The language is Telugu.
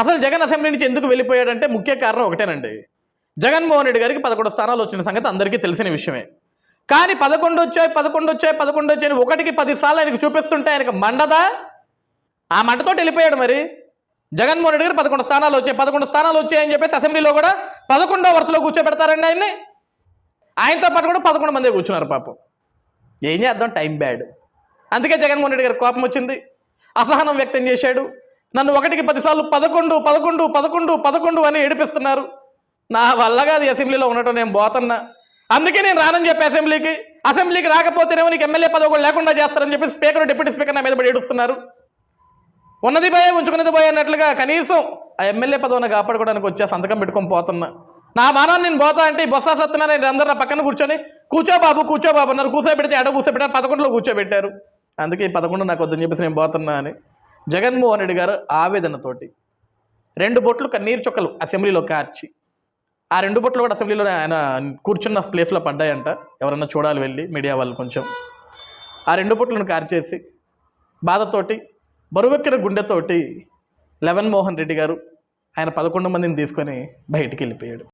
అసలు జగన్ అసెంబ్లీ నుంచి ఎందుకు వెళ్ళిపోయాడంటే ముఖ్య కారణం ఒకటేనండి. జగన్మోహన్ రెడ్డి గారికి పదకొండు స్థానాలు వచ్చిన సంగతి అందరికీ తెలిసిన విషయమే. కానీ పదకొండు వచ్చాయి పదకొండు వచ్చాయి పదకొండు వచ్చాయి ఒకటికి పది సార్లు ఆయనకు చూపిస్తుంటే ఆయనకు మండదా? ఆ మంటతో వెళ్ళిపోయాడు మరి. జగన్మోహన్ రెడ్డి గారు పదకొండు స్థానాలు వచ్చాయి పదకొండు స్థానాలు వచ్చాయని చెప్పేసి అసెంబ్లీలో కూడా పదకొండో వరుసలో కూర్చోబెడతారండి ఆయన్ని. ఆయనతో పాటు కూడా పదకొండు మంది కూర్చున్నారు పాపం. ఏం చేద్దాం? Time bad. అందుకే జగన్మోహన్ రెడ్డి గారు కోపం వచ్చింది. అసహనం వ్యక్తం చేశాడు. నన్ను ఒకటికి పదిసార్లు పదకొండు పదకొండు పదకొండు పదకొండు అని ఏడిపిస్తున్నారు. నా వల్ల కాదు అసెంబ్లీలో ఉండటం నేను పోతున్నా. అందుకే నేను రానని చెప్పి అసెంబ్లీకి అసెంబ్లీకి రాకపోతేనేమో నీకు ఎమ్మెల్యే పదవి కూడా లేకుండా చేస్తారని చెప్పి స్పీకర్ డిప్యూటీ స్పీకర్ నా మీద పడి ఏడుస్తున్నారు. ఉన్నది పోయే ఉంచుకున్నది పోయే అన్నట్లుగా కనీసం ఆ ఎమ్మెల్యే పదవిని కాపాడుకోవడానికి వచ్చే సంతకం పెట్టుకొని పోతున్నా. నా బాణాన్ని నేను పోతా అంటే ఈ బొత్స సత్యనారాయణ అందరూ నా పక్కన కూర్చొని కూర్చో బాబు కూర్చో బాబు అన్నారు. కూర్చోబెడితే ఎడ కూర్చోబెట్టారు పదకొండులో కూర్చోబెట్టారు. అందుకే ఈ పదకొండు నాకు వద్దని చెప్పేసి నేను పోతున్నా అని. జగన్మోహన్ రెడ్డి గారు ఆవేదనతోటి రెండు బొట్లు కన్నీరు చొక్కలు అసెంబ్లీలో కార్చి ఆ రెండు బొట్లు కూడా అసెంబ్లీలో ఆయన కూర్చున్న ప్లేస్లో పడ్డాయంట. ఎవరన్నా చూడాలి వెళ్ళి మీడియా వాళ్ళు కొంచెం. ఆ రెండు బొట్లను కార్చేసి బాధతోటి బరువెక్కిన గుండెతోటి లెవెన్ మోహన్ రెడ్డి గారు ఆయన పదకొండు మందిని తీసుకొని బయటికి వెళ్ళిపోయాడు.